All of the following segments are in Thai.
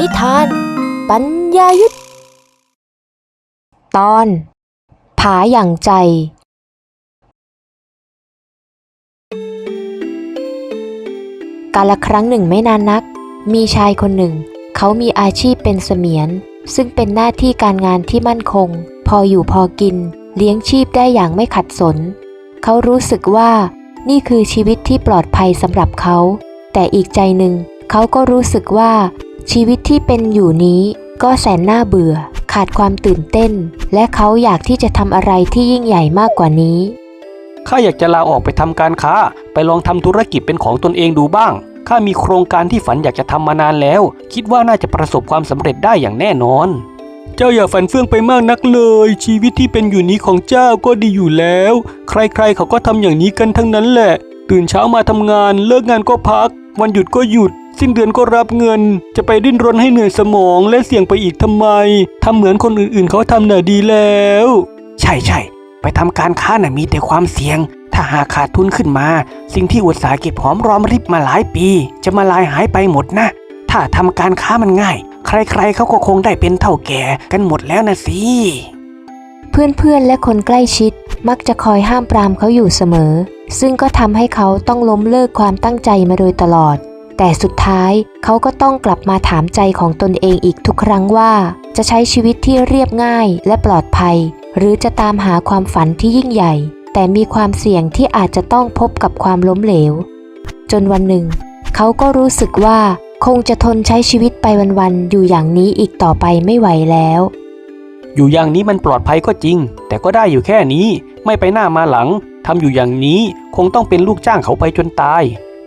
นิทาน ปัญญายุทธตอน ผาอย่างใจ กาลครั้งหนึ่งไม่นานนัก มีชายคนหนึ่ง เขามีอาชีพเป็นเสมียน ซึ่งเป็นหน้าที่การงานที่มั่นคง พออยู่พอกิน เลี้ยงชีพได้อย่างไม่ขัดสน เขารู้สึกว่านี่คือชีวิตที่ปลอดภัยสำหรับเขา แต่อีกใจหนึ่งเขาก็รู้สึกว่า ชีวิตที่เป็นอยู่นี้ก็แสนน่าเบื่อ ขาดความตื่นเต้น และเขาอยากที่จะทำอะไรที่ยิ่งใหญ่มากกว่านี้ ข้าอยากจะลาออกไปทำการค้า ไปลองทำธุรกิจเป็นของตนเองดูบ้าง ข้ามีโครงการที่ฝันอยากจะทำมานานแล้ว คิดว่าน่าจะประสบความสำเร็จได้อย่างแน่นอน เจ้าอย่าฝันเฟื่องไปมากนักเลย ชีวิตที่เป็นอยู่นี้ของเจ้าก็ดีอยู่แล้ว ใครๆเขาก็ทำอย่างนี้กันทั้งนั้นแหละ ตื่นเช้ามาทำงาน เลิกงานก็พัก วันหยุดก็หยุด สิ้นเดือนก็รับเงิน จะไปดิ้นรนให้เหนื่อยสมองและเสี่ยงไปอีกทำไมทำเหมือนคนอื่นๆเขาทำน่ะดีแล้ว ใช่ใช่ไปทำการค้าน่ะมีแต่ความเสี่ยง ถ้าหากขาดทุนขึ้นมา สิ่งที่อุตสาหเก็บหอมรอมริบมาหลายปี จะมาลายหายไปหมดนะ ถ้าทำการค้ามันง่าย ใครๆเขาก็คงได้เป็นเท่าแก่กันหมดแล้วนะสิเพื่อนๆและคนใกล้ชิดมักจะคอยห้ามปรามเขาอยู่เสมอ ซึ่งก็ทำให้เขาต้องล้มเลิกความตั้งใจมาโดยตลอด แต่สุดท้ายเขาก็ต้องกลับมาถามใจของตนเองอีกทุกครั้งว่า จะใช้ชีวิตที่เรียบง่ายและปลอดภัย หรือจะตามหาความฝันที่ยิ่งใหญ่ แต่มีความเสี่ยงที่อาจจะต้องพบกับความล้มเหลว จนวันหนึ่ง เขาก็รู้สึกว่าคงจะทนใช้ชีวิตไปวันๆอยู่อย่างนี้อีกต่อไปไม่ไหวแล้ว อยู่อย่างนี้มันปลอดภัยก็จริง แต่ก็ได้อยู่แค่นี้ ไม่ไปหน้ามาหลังทำอยู่อย่างนี้คงต้องเป็นลูกจ้างเขาไปจนตาย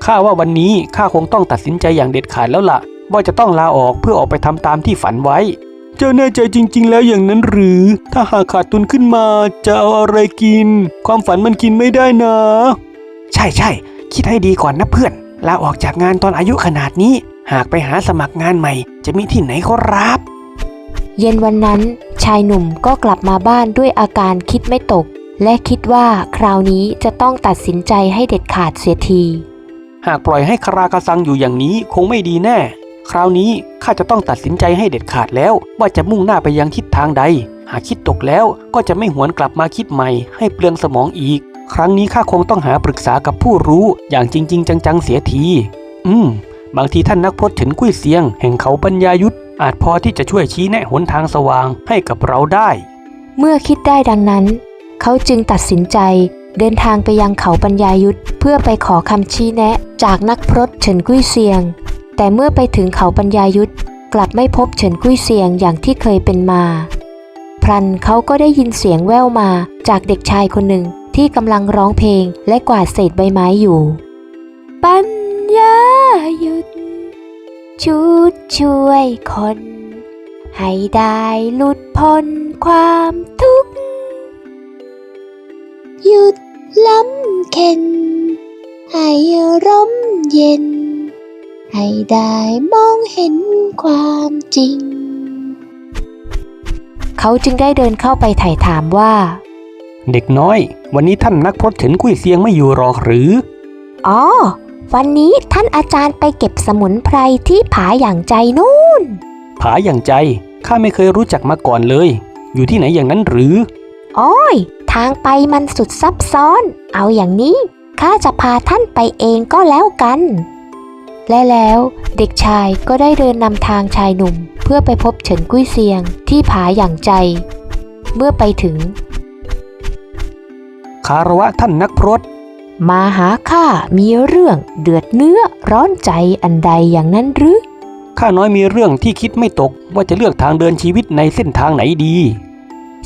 ข้าว่าวันนี้ข้าคงต้องตัดสินใจอย่างเด็ดขาดแล้วล่ะ ว่าจะต้องลาออกเพื่อออกไปทำตามที่ฝันไว้ เจ้าแน่ใจจริง ๆ แล้วอย่างนั้นหรือ ถ้าหากขาดทุนขึ้นมาจะเอาอะไรกิน ความฝันมันกินไม่ได้นะ ใช่ใช่คิดให้ดีก่อนนะเพื่อนลาออกจากงานตอนอายุขนาดนี้ หากไปหาสมัครงานใหม่ จะมีที่ไหนเขารับ เย็นวันนั้น ชายหนุ่มก็กลับมาบ้านด้วยอาการคิดไม่ตก และคิดว่าคราวนี้จะต้องตัดสินใจให้เด็ดขาดเสียที หากปล่อยให้คารากาซังอยู่อย่างนี้คงไม่ดีแน่ คราวนี้ข้าจะต้องตัดสินใจให้เด็ดขาดแล้ว ว่าจะมุ่งหน้าไปยังทิศทางใด หากคิดตกแล้วก็จะไม่หวนกลับมาคิดใหม่ ให้เปลืองสมองอีก ครั้งนี้ข้าคงต้องหาปรึกษากับผู้รู้อย่างจริง ๆ จังๆเสียที อืม บางทีท่านนักพรตเฉินกุ้ยเซียง แห่งเขาปัญญายุทธอาจพอที่จะช่วยชี้แนะหนทางสว่างให้กับเราได้ เมื่อคิดได้ดังนั้น เขาจึงตัดสินใจ เดินทางไปยังเขาปัญญายุทธเพื่อไปขอคำชี้แนะ จากนักพรตเฉินกุ้ยเซียง แต่เมื่อไปถึงเขาปัญญายุทธกลับไม่พบเฉินกุ้ยเซียงอย่างที่เคยเป็นมาพลันเขาก็ได้ยินเสียงแว่วมาจากเด็กชายคนหนึ่งที่กำลังร้องเพลงและกวาดเศษใบไม้อยู่ ปัญญายุทธชุดช่วยคน ให้ได้หลุดพ้นความทุกข์ หยุดล้ำเข็น ให้ร่มเย็น ให้ได้มองเห็นความจริง เขาจึงได้เดินเข้าไปไถ่ถามว่า เด็กน้อย วันนี้ท่านนักพรตเฉินกุ้ยเซียงไม่อยู่หรอกหรือ อ๋อ วันนี้ท่านอาจารย์ไปเก็บสมุนไพรที่ผาอย่างใจนู่น ผาอย่างใจ ข้าไม่เคยรู้จักมาก่อนเลย อยู่ที่ไหนอย่างนั้นหรือ อ้อย ทางไปมันสุดซับซ้อน เอาอย่างนี้ ข้าจะพาท่านไปเองก็แล้วกัน และแล้วเด็กชายก็ได้เดินนำทางชายหนุ่ม เพื่อไปพบเฉินกุ้ยเซียงที่ผาอย่างใจ เมื่อไปถึง คารวะท่านนักพรตมาหาข้ามีเรื่องเดือดเนื้อร้อนใจอันใดอย่างนั้นหรือ ข้าน้อยมีเรื่องที่คิดไม่ตกว่าจะเลือกทางเดินชีวิตในเส้นทางไหนดี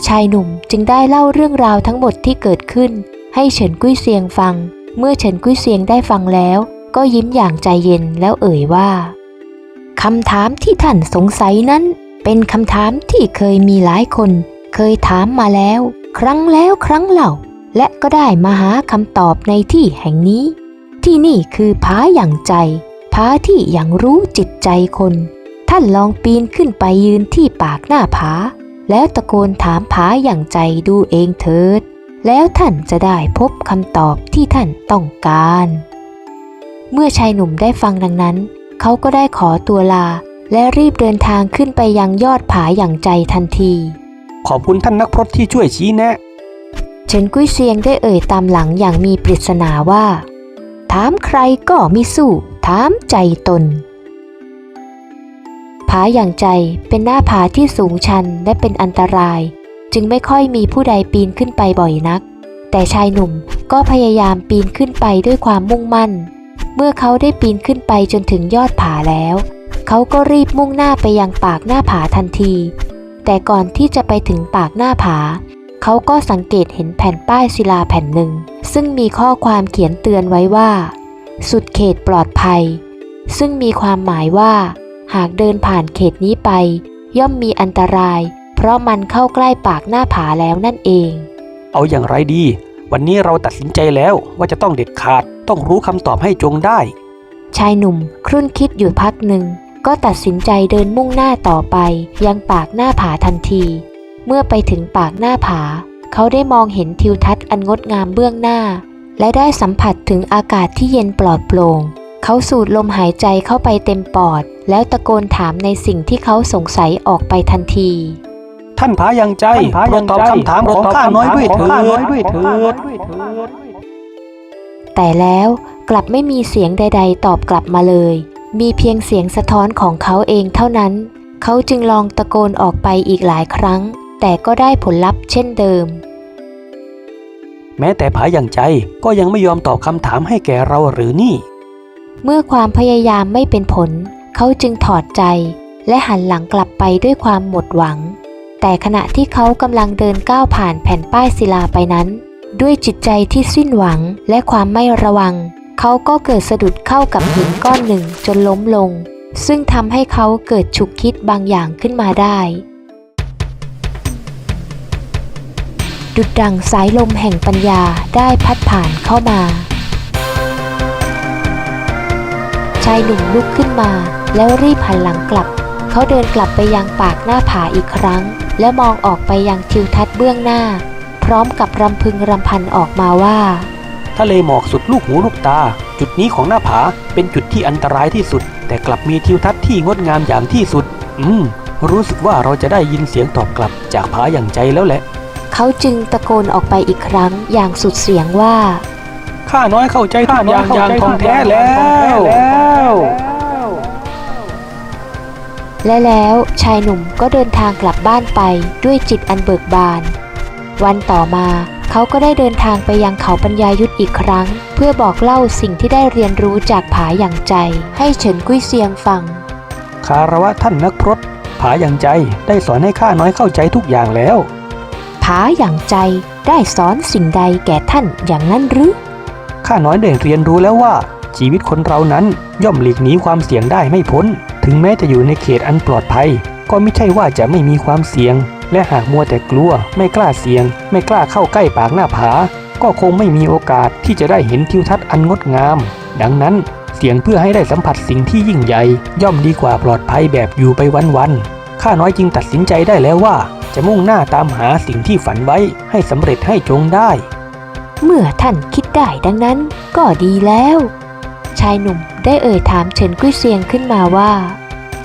ชายหนุ่มจึงได้เล่าเรื่องราวทั้งหมดที่เกิดขึ้น ให้เฉินกุ้ยเซียงฟัง เมื่อเฉินกุ้ยเซียงได้ฟังแล้ว ก็ยิ้มอย่างใจเย็นแล้วเอ่ยว่าคำถามที่ท่านสงสัยนั้น เป็นคำถามที่เคยมีหลายคน เคยถามมาแล้ว ครั้งแล้วครั้งเล่า และก็ได้มาหาคำตอบในที่แห่งนี้ ที่นี่คือผาอย่างใจผาที่อย่างรู้จิตใจคน ท่านลองปีนขึ้นไปยืนที่ปากหน้าผา แล้วตะโกนถามผาอย่างใจดูเองเถิด แล้วท่านจะได้พบคำตอบที่ท่านต้องการ เมื่อชายหนุ่มได้ฟังดังนั้น เขาก็ได้ขอตัวลา และรีบเดินทางขึ้นไปยังยอดผาอย่างใจทันที ขอบคุณท่านนักพรตที่ช่วยชี้แนะ เฉินกุ้ยเซียงได้เอ่ยตามหลังอย่างมีปริศนาว่า ถามใครก็มิสู้ ถามใจตน ผาอย่างใจเป็นหน้าผาที่สูงชันและเป็นอันตราย จึงไม่ค่อยมีผู้ใดปีนขึ้นไปบ่อยนัก แต่ชายหนุ่มก็พยายามปีนขึ้นไปด้วยความมุ่งมั่น เมื่อเขาได้ปีนขึ้นไปจนถึงยอดผาแล้ว เขาก็รีบมุ่งหน้าไปยังปากหน้าผาทันที แต่ก่อนที่จะไปถึงปากหน้าผา เขาก็สังเกตเห็นแผ่นป้ายศิลาแผ่นหนึ่ง ซึ่งมีข้อความเขียนเตือนไว้ว่า สุดเขตปลอดภัย ซึ่งมีความหมายว่า หากเดินผ่านเขตนี้ไป ย่อมมีอันตราย เพราะมันเข้าใกล้ปากหน้าผาแล้วนั่นเอง เอาอย่างไรดี วันนี้เราตัดสินใจแล้วว่าจะต้องเด็ดขาด ต้องรู้คำตอบให้จงได้ ชายหนุ่มครุ่นคิดอยู่พักหนึ่ง ก็ตัดสินใจเดินมุ่งหน้าต่อไป ยังปากหน้าผาทันที เมื่อไปถึงปากหน้าผา เขาได้มองเห็นทิวทัศน์อันงดงามเบื้องหน้า และได้สัมผัสถึงอากาศที่เย็นปลอดโปร่ง เขาสูดลมหายใจเข้าไปเต็มปอด แล้วตะโกนถามในสิ่งที่เขาสงสัยออกไปทันที ท่านผายังใจโปรดตอบคำถามของข้าน้อยด้วยเถิดแต่แล้วกลับไม่มีเสียงใด ๆ ตอบกลับมาเลย มีเพียงเสียงสะท้อนของเขาเองเท่านั้น เขาจึงลองตะโกนออกไปอีกหลายครั้ง แต่ก็ได้ผลลัพธ์เช่นเดิม แม้แต่ผายังใจก็ยังไม่ยอมตอบคำถามให้แก่เราหรือนี่ เมื่อความพยายามไม่เป็นผล เขาจึงถอดใจ และหันหลังกลับไปด้วยความหมดหวัง แต่ขณะที่เขากำลังเดินก้าวผ่านแผ่นป้ายศิลาไปนั้น ด้วยจิตใจที่สิ้นหวังและความไม่ระวัง เขาก็เกิดสะดุดเข้ากับหินก้อนหนึ่งจนล้มลง ซึ่งทำให้เขาเกิดฉุกคิดบางอย่างขึ้นมาได้ ดุดดังสายลมแห่งปัญญาได้พัดผ่านเข้ามา ชายหนุ่มลุกขึ้นมา แล้วรีบหันหลังกลับ เขาเดินกลับไปยังปากหน้าผาอีกครั้ง และมองออกไปยังทิวทัศน์เบื้องหน้า พร้อมกับรำพึงรำพันออกมาว่าทะเลหมอกสุดลูกหูลูกตา จุดนี้ของหน้าผาเป็นจุดที่อันตรายที่สุด แต่กลับมีทิวทัศน์ที่งดงามอย่างที่สุด อืม รู้สึกว่าเราจะได้ยินเสียงตอบกลับจากผาอย่างใจแล้วแหละ เขาจึงตะโกนออกไปอีกครั้งอย่างสุดเสียงว่า ข้าน้อยเข้าใจทุกอย่างอย่างทองแท้แล้ว และแล้วชายหนุ่มก็เดินทางกลับบ้านไปด้วยจิตอันเบิกบาน วันต่อมาเขาก็ได้เดินทางไปยังเขาปัญญายุทธอีกครั้ง เพื่อบอกเล่าสิ่งที่ได้เรียนรู้จากผาอย่างใจ ให้เฉินกุ้ยเซียงฟัง คารวะท่านนักพรตผาอย่างใจได้สอนให้ข้าน้อยเข้าใจทุกอย่างแล้ว ผาอย่างใจได้สอนสิ่งใดแก่ท่านอย่างนั้นหรือ ข้าน้อยได้เรียนรู้แล้วว่า ชีวิตคนเรานั้นย่อมหลีกหนีความเสี่ยงได้ไม่พ้น ถึงแม้จะอยู่ในเขตอันปลอดภัย ก็ไม่ใช่ว่าจะไม่มีความเสี่ยง และหากมัวแต่กลัว ไม่กล้าเสี่ยง ไม่กล้าเข้าใกล้ปากหน้าผา ก็คงไม่มีโอกาสที่จะได้เห็นทิวทัศน์อันงดงาม ดังนั้นเสี่ยงเพื่อให้ได้สัมผัสสิ่งที่ยิ่งใหญ่ ย่อมดีกว่าปลอดภัยแบบอยู่ไปวันๆข้าน้อยจึงตัดสินใจได้แล้วว่า จะมุ่งหน้าตามหาสิ่งที่ฝันไว้ให้สำเร็จให้จงได้ เมื่อท่านคิดได้ดังนั้นก็ดีแล้ว ชายหนุ่มได้เอ่ยถามเฉินกุ้ยเซียงขึ้นมาว่า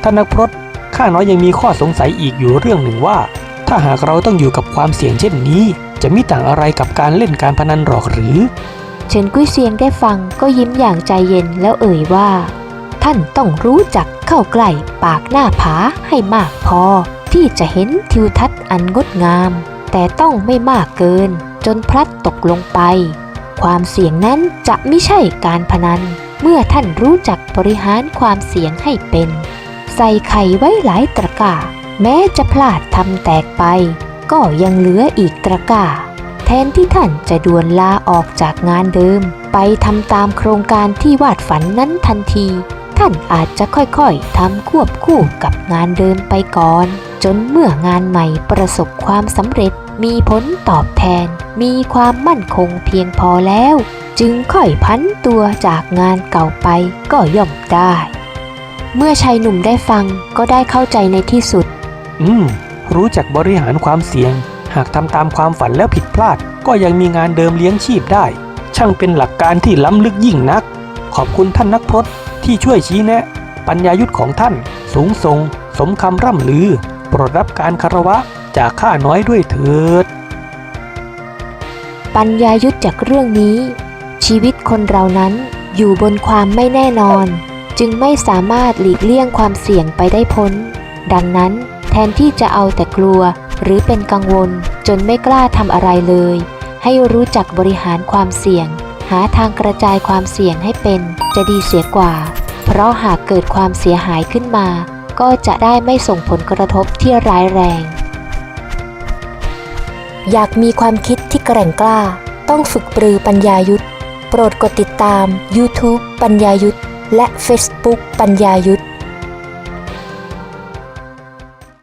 ท่านนักพรตข้าน้อยยังมีข้อสงสัยอีกอยู่เรื่องหนึ่งว่า ถ้าหากเราต้องอยู่กับความเสี่ยงเช่นนี้ จะมีต่างอะไรกับการเล่นการพนันหรอกหรือ เฉินกุ้ยเซียงได้ฟังก็ยิ้มอย่างใจเย็นแล้วเอ่ยว่า ท่านต้องรู้จักเข้าใกล้ปากหน้าผาให้มากพอ ที่จะเห็นทิวทัศน์อันงดงาม แต่ต้องไม่มากเกิน จนพลัดตกลงไป ความเสี่ยงนั้นจะไม่ใช่การพนัน เมื่อท่านรู้จักบริหารความเสี่ยงให้เป็น ใส่ไข่ไว้หลายตะกร้าแม้จะพลาดทำแตกไป ก็ยังเหลืออีกตะกร้าแทนที่ท่านจะด่วนลาออกจากงานเดิม ไปทำตามโครงการที่วาดฝันนั้นทันที ท่านอาจจะค่อยๆทำควบคู่กับงานเดิมไปก่อน จนเมื่องานใหม่ประสบความสำเร็จ มีผลตอบแทน มีความมั่นคงเพียงพอแล้ว จึงค่อยพันตัวจากงานเก่าไปก็ย่อมได้ เมื่อชายหนุ่มได้ฟังก็ได้เข้าใจในที่สุด อืม รู้จักบริหารความเสี่ยง หากทำตามความฝันแล้วผิดพลาด ก็ยังมีงานเดิมเลี้ยงชีพได้ ช่างเป็นหลักการที่ล้ำลึกยิ่งนัก ขอบคุณท่านนักพรตที่ช่วยชี้แนะ ปัญญายุทธของท่าน สูงส่ง สมคำร่ำลือ โปรดรับการคารวะ จากข้าน้อยด้วยเถิด ปัญญายุทธจากเรื่องนี้ ชีวิตคนเรานั้นอยู่บนความไม่แน่นอน จึงไม่สามารถหลีกเลี่ยงความเสี่ยงไปได้พ้น ดังนั้นแทนที่จะเอาแต่กลัวหรือเป็นกังวลจนไม่กล้าทำอะไรเลย ให้รู้จักบริหารความเสี่ยง หาทางกระจายความเสี่ยงให้เป็น จะดีเสียกว่า เพราะหากเกิดความเสียหายขึ้นมา ก็จะได้ไม่ส่งผลกระทบที่ร้ายแรง อยากมีความคิดที่แกร่งกล้า ต้องฝึกปรือปัญญายุทธ โปรดกดติดตาม YouTube ปัญญายุทธ และ Facebook ปัญญายุทธ